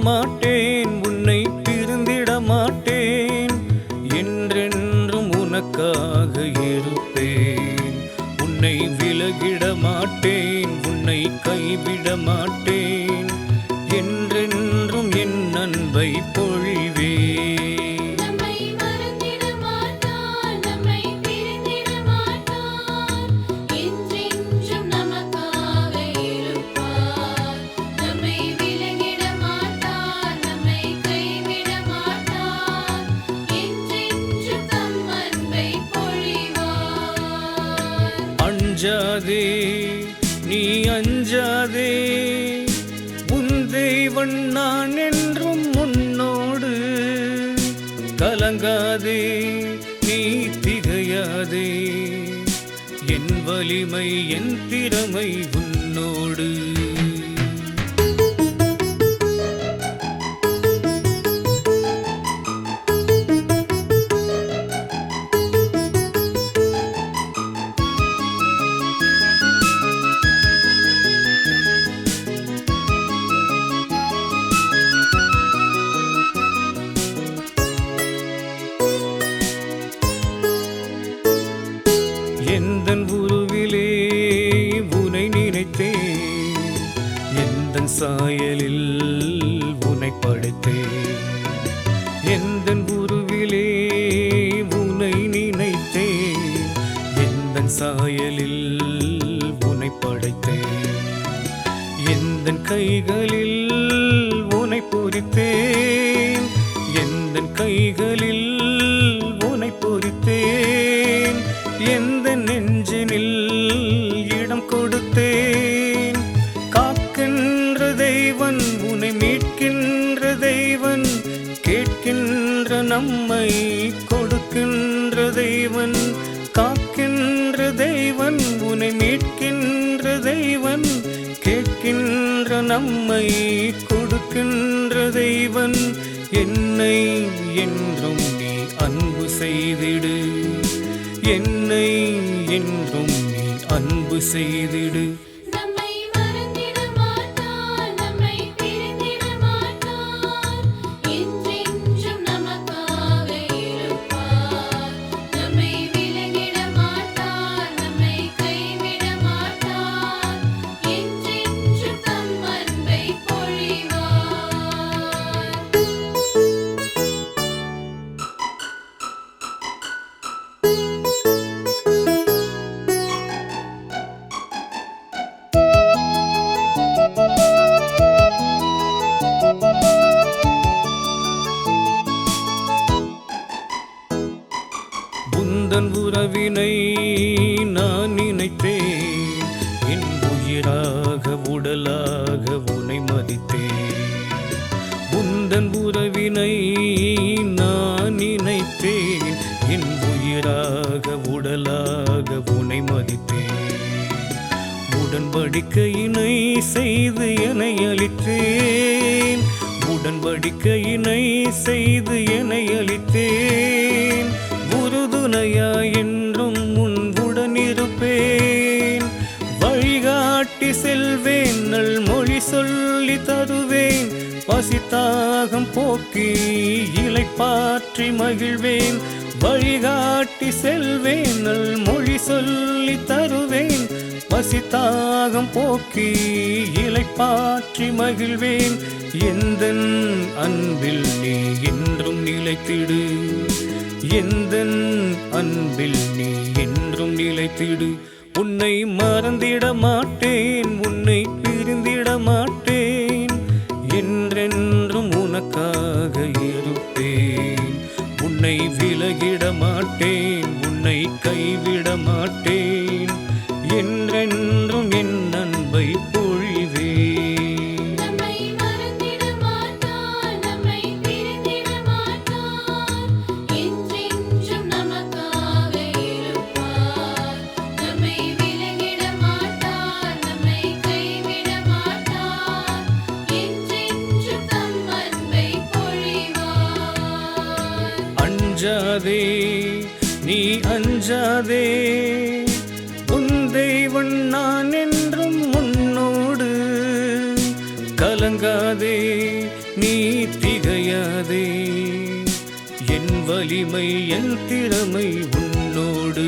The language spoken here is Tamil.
மாட்டேன் உன்னை பிரிந்திட மாட்டேன். என்றென்றும் உனக்காக இருப்பேன். உன்னை விலகிட மாட்டேன் உன்னை கைவிட மாட்டேன். என்றென்றும் என் அன்பை அஞ்சாதே நீ அஞ்சாதே. உன் தெய்வன் நான் என்றும் உன்னோடு கலங்காதே நீ திகையாதே. என் வலிமை என் திறமை உன்னோடு. எந்த உருவிலே உனை நினைத்தேன் எந்த சாயலில் உனை படைத்தேன் எந்த கைகளில் உனை பொறித்தேன் எந்த கைகளில் தெய்வன் காக்கின்ற தெய்வன் உனை மீட்கின்ற தெய்வன் கேட்கின்ற நம்மை கொடுக்கின்ற தெய்வன் என்னை என்றும் நீ அன்பு செய்திடு. என்னை என்றும் நீ அன்பு செய்திடு. தன் உறவினை நான் நினைத்தேன். என் உயிராக உடலாக உனை மதித்தேன். உந்தன் உறவினை நான் நினைத்தேன். என் உயிராக உடலாக உனை மதித்தேன். உடன்படிக்கையினை செய்து என்னை அளித்தேன் உடன்படிக்கையினை செய்து என்னை அளித்தேன் சொல்லி தருவேன். பசித்தாகம் போக்கி இலை பாற்றி மகிழ்வேன். வழிகாட்டி செல்வேன். நல் மொழி சொல்லி தருவேன். பசித்தாகம் போக்கி இலை பாற்றி மகிழ்வேன். எந்த அன்பில் நீ என்றும் நிலைத்திடு. எந்த அன்பில் நீ என்றும் நிலைத்திடு. உன்னை மறந்திட மாட்டேன். உன்னை பிரிந்திட மாட்டேன். உனக்காக இருப்பேன். உன்னை விலகிட மாட்டேன். உன்னை கைவிட மாட்டேன். என்றென்றும் அஞ்சாதே நீ அஞ்சாதே. உன் தெய்வன் நான் என்றும் உன்னோடு கலங்காதே நீ திகையாதே. என் வலிமை என் திறமை உன்னோடு